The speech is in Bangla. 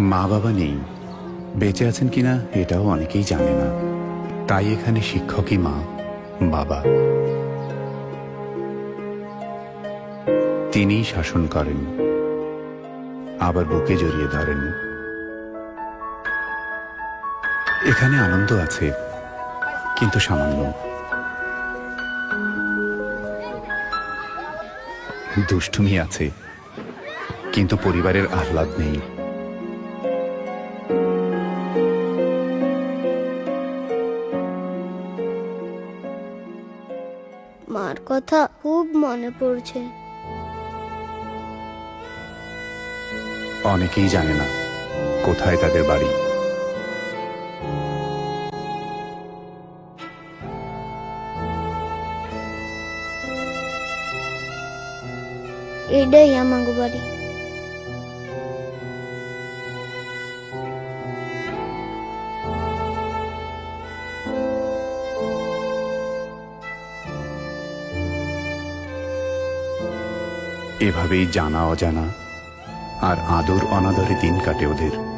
মা বাবা নেই। বেঁচে আছেন কিনা এটাও অনেকেই জানে না। তাই এখানে শিক্ষকই মা, বাবা। তিনিই শাসন করেন। আবার বুকে জড়িয়ে ধরেন। এখানে আনন্দ আছে, কিন্তু সামান্য। দুষ্টুমি আছে, কিন্তু পরিবারের আহ্লাদ নেই। মার কথা খুব মনে পড়ছে। অনেকেই জানে না কোথায় তাদের বাড়ি। এটাই আমাকে বাড়ি। এভাবেই জানা অজানা আর আদর অনাদরে দিন কাটে ওদের।